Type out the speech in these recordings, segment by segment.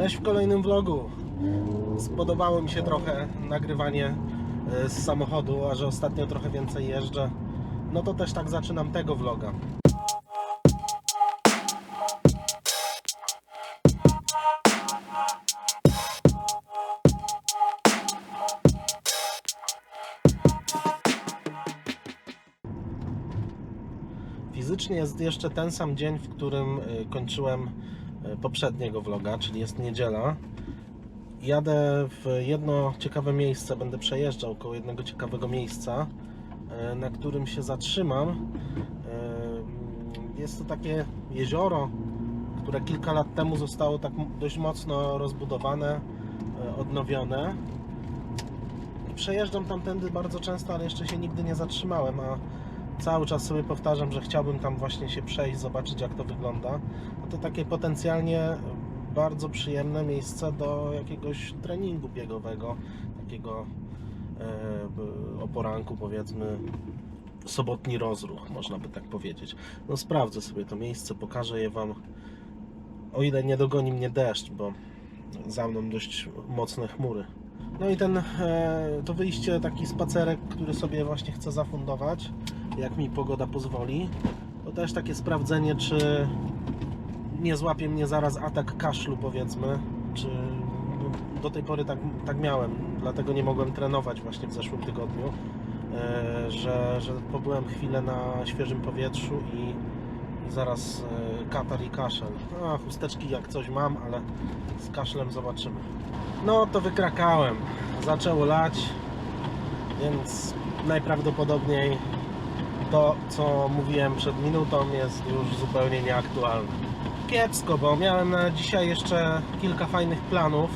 Cześć w kolejnym vlogu. Spodobało mi się trochę nagrywanie e, z samochodu, a że ostatnio trochę więcej jeżdżę, no to też tak zaczynam tego vloga. Fizycznie jest jeszcze ten sam dzień, w którym y, kończyłem poprzedniego vloga, czyli jest niedziela. Jadę w jedno ciekawe miejsce, będę przejeżdżał koło jednego ciekawego miejsca, y, na którym się zatrzymam. Y, Jest to takie jezioro, które kilka lat temu zostało tak dość mocno rozbudowane, odnowione. I Przejeżdżam tamtędy bardzo często, ale jeszcze się nigdy nie zatrzymałem, a cały czas sobie powtarzam, że chciałbym tam właśnie się przejść, zobaczyć jak to wygląda. No to takie potencjalnie bardzo przyjemne miejsce do jakiegoś treningu biegowego, takiego e, o poranku powiedzmy sobotni rozruch, można by tak powiedzieć. No sprawdzę sobie to miejsce, pokażę je Wam, o ile nie dogoni mnie deszcz, bo za mną dość mocne chmury. No i ten, e, to wyjście, taki spacerek, który sobie właśnie chcę zafundować, jak mi pogoda pozwoli, to też takie sprawdzenie, czy nie złapie mnie zaraz atak kaszlu, powiedzmy, czy do tej pory tak, tak miałem, dlatego nie mogłem trenować właśnie w zeszłym tygodniu, e, że, że pobyłem chwilę na świeżym powietrzu i, zaraz e, katar i kaszel. No, chusteczki jak coś mam, ale z kaszlem zobaczymy. No to wykrakałem. Zaczęło lać, więc najprawdopodobniej to, co mówiłem przed minutą, jest już zupełnie nieaktualne. Kiepsko, bo miałem na dzisiaj jeszcze kilka fajnych planów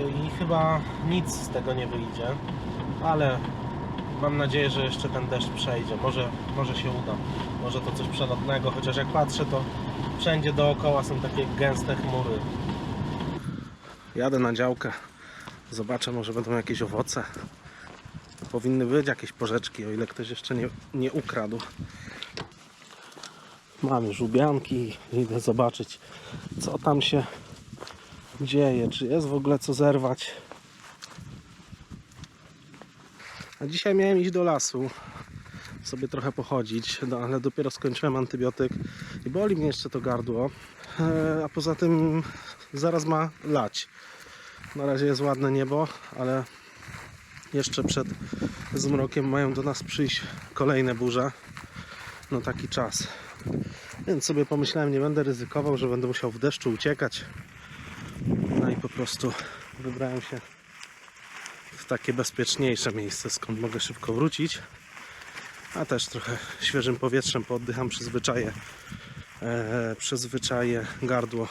yy, i chyba nic z tego nie wyjdzie, ale mam nadzieję, że jeszcze ten deszcz przejdzie. Może, może się uda, może to coś przelotnego, chociaż jak patrzę, to wszędzie dookoła są takie gęste chmury. Jadę na działkę, zobaczę, może będą jakieś owoce. Powinny być jakieś porzeczki, o ile ktoś jeszcze nie, nie ukradł. Mamy żubianki, idę zobaczyć, co tam się dzieje, czy jest w ogóle co zerwać. A dzisiaj miałem iść do lasu, sobie trochę pochodzić, no, ale dopiero skończyłem antybiotyk i boli mnie jeszcze to gardło. E, A poza tym zaraz ma lać. Na razie jest ładne niebo, ale jeszcze przed zmrokiem mają do nas przyjść kolejne burze. No taki czas. Więc sobie pomyślałem, nie będę ryzykował, że będę musiał w deszczu uciekać. No i po prostu wybrałem się w takie bezpieczniejsze miejsce, skąd mogę szybko wrócić. A też trochę świeżym powietrzem pooddycham, przyzwyczaję, e, przyzwyczaję gardło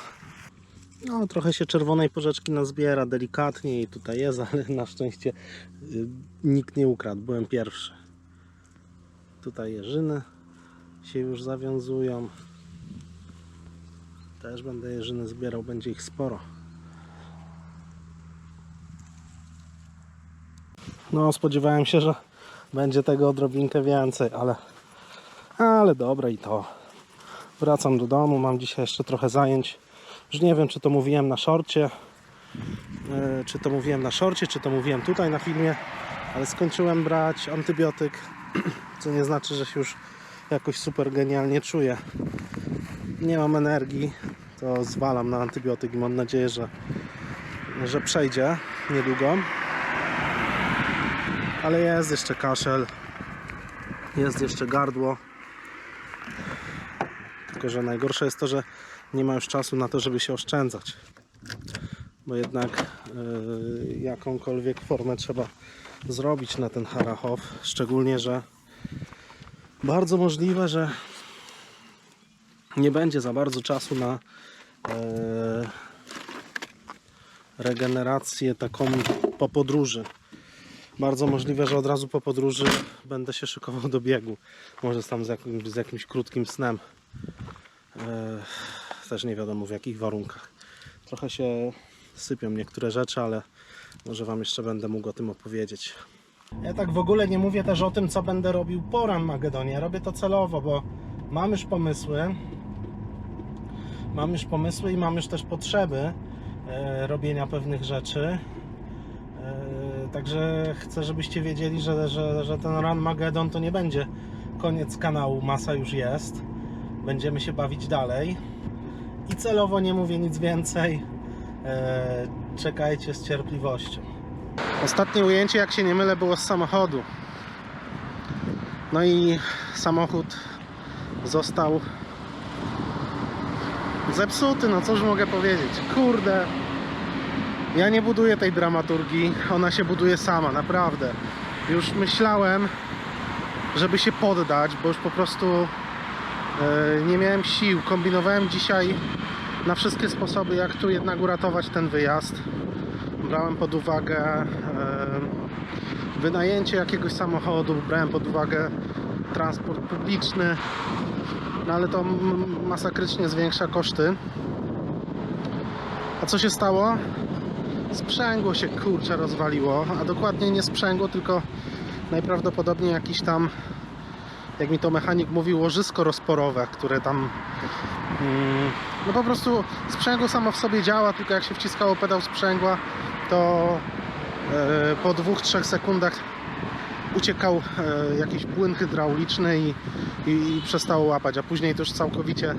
no, trochę się czerwonej porzeczki nazbiera delikatnie i tutaj jest, ale na szczęście y, nikt nie ukradł. Byłem pierwszy. Tutaj jeżyny się już zawiązują. Też będę jeżyny zbierał, będzie ich sporo. No, spodziewałem się, że będzie tego odrobinkę więcej, ale ale dobre i to. Wracam do domu, mam dzisiaj jeszcze trochę zajęć. Już nie wiem, czy to mówiłem na szorcie, e, czy to mówiłem na szorcie, czy to mówiłem tutaj na filmie, ale skończyłem brać antybiotyk, co nie znaczy, że się już jakoś super genialnie czuję. Nie mam energii, to zwalam na antybiotyk i mam nadzieję, że, że przejdzie niedługo. Ale jest jeszcze kaszel, jest jeszcze gardło. Tylko, że najgorsze jest to, że nie ma już czasu na to, żeby się oszczędzać. Bo jednak yy, jakąkolwiek formę trzeba zrobić na ten Harachow. Szczególnie, że bardzo możliwe, że nie będzie za bardzo czasu na yy, regenerację taką po podróży. Bardzo możliwe, że od razu po podróży będę się szykował do biegu. Może tam z jakimś, z jakimś krótkim snem. E, też nie wiadomo w jakich warunkach. Trochę się sypią niektóre rzeczy, ale może Wam jeszcze będę mógł o tym opowiedzieć. Ja tak w ogóle nie mówię też o tym, co będę robił po Magedonie. Robię to celowo, bo mam już pomysły. mam już pomysły i mam już też potrzeby e, robienia pewnych rzeczy. E, Także chcę, żebyście wiedzieli, że, że, że ten Run Magedon to nie będzie koniec kanału, masa już jest. Będziemy się bawić dalej. I celowo nie mówię nic więcej. E, Czekajcie z cierpliwością. Ostatnie ujęcie, jak się nie mylę, było z samochodu. No i samochód został zepsuty, no cóż mogę powiedzieć. Kurde, ja nie buduję tej dramaturgii, ona się buduje sama, naprawdę. Już myślałem, żeby się poddać, bo już po prostu nie miałem sił. Kombinowałem dzisiaj na wszystkie sposoby, jak tu jednak uratować ten wyjazd. Brałem pod uwagę e, wynajęcie jakiegoś samochodu, brałem pod uwagę transport publiczny, no ale to masakrycznie zwiększa koszty. A co się stało? Sprzęgło się kurczę rozwaliło, a dokładnie nie sprzęgło, tylko najprawdopodobniej jakiś tam, jak mi to mechanik mówił, łożysko rozporowe, które tam mm, no po prostu sprzęgło samo w sobie działa, tylko jak się wciskało pedał sprzęgła, to e, po dwóch, trzech sekundach uciekał e, jakiś płyn hydrauliczny i, i, i przestało łapać, a później to już całkowicie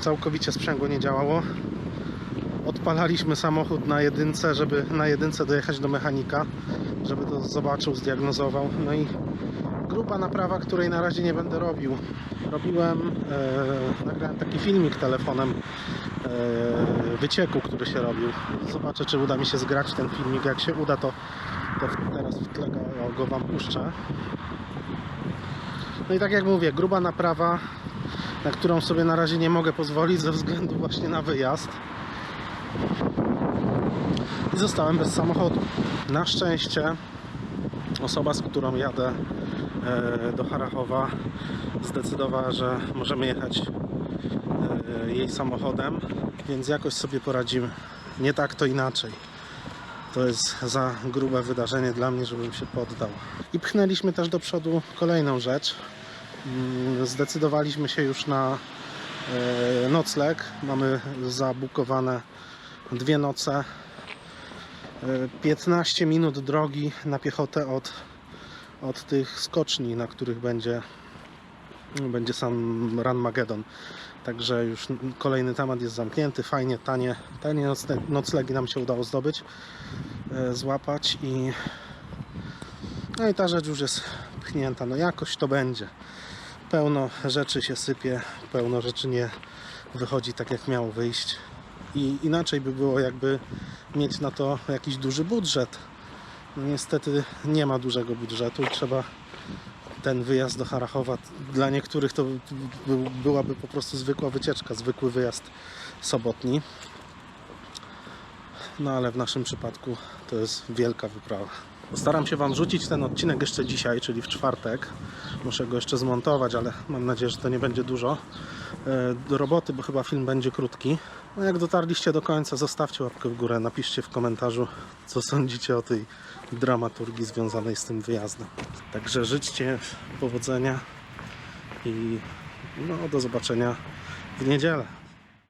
całkowicie sprzęgło nie działało. Odpalaliśmy samochód na jedynce, żeby na jedynce dojechać do mechanika, żeby to zobaczył, zdiagnozował. No i grupa naprawa, której na razie nie będę robił. Robiłem, e, nagrałem taki filmik telefonem e, wycieku, który się robił. Zobaczę, czy uda mi się zgrać ten filmik. Jak się uda, to, to teraz w tle go, go Wam puszczę. No i tak jak mówię, gruba naprawa, na którą sobie na razie nie mogę pozwolić ze względu właśnie na wyjazd. I zostałem bez samochodu. Na szczęście osoba, z którą jadę do Harachowa zdecydowała, że możemy jechać e, jej samochodem, więc jakoś sobie poradzimy. Nie tak, to inaczej. To jest za grube wydarzenie dla mnie, żebym się poddał. I pchnęliśmy też do przodu kolejną rzecz. Mm, Zdecydowaliśmy się już na e, nocleg. Mamy zabukowane dwie noce. E, 15 minut drogi na piechotę od, od tych skoczni, na których będzie, będzie sam Run Magedon. Także już kolejny temat jest zamknięty, fajnie, tanie, tanie noclegi nam się udało zdobyć, e, złapać i no i ta rzecz już jest pchnięta, no jakoś to będzie. Pełno rzeczy się sypie, pełno rzeczy nie wychodzi tak jak miało wyjść. I inaczej by było jakby mieć na to jakiś duży budżet. Niestety nie ma dużego budżetu i trzeba ten wyjazd do Harachowa, dla niektórych to by, byłaby po prostu zwykła wycieczka, zwykły wyjazd sobotni. No ale w naszym przypadku to jest wielka wyprawa. Postaram się Wam rzucić ten odcinek jeszcze dzisiaj, czyli w czwartek. Muszę go jeszcze zmontować, ale mam nadzieję, że to nie będzie dużo e, do roboty, bo chyba film będzie krótki. No jak dotarliście do końca, zostawcie łapkę w górę, napiszcie w komentarzu, co sądzicie o tej dramaturgii związanej z tym wyjazdem. Także życzcie powodzenia i no, do zobaczenia w niedzielę.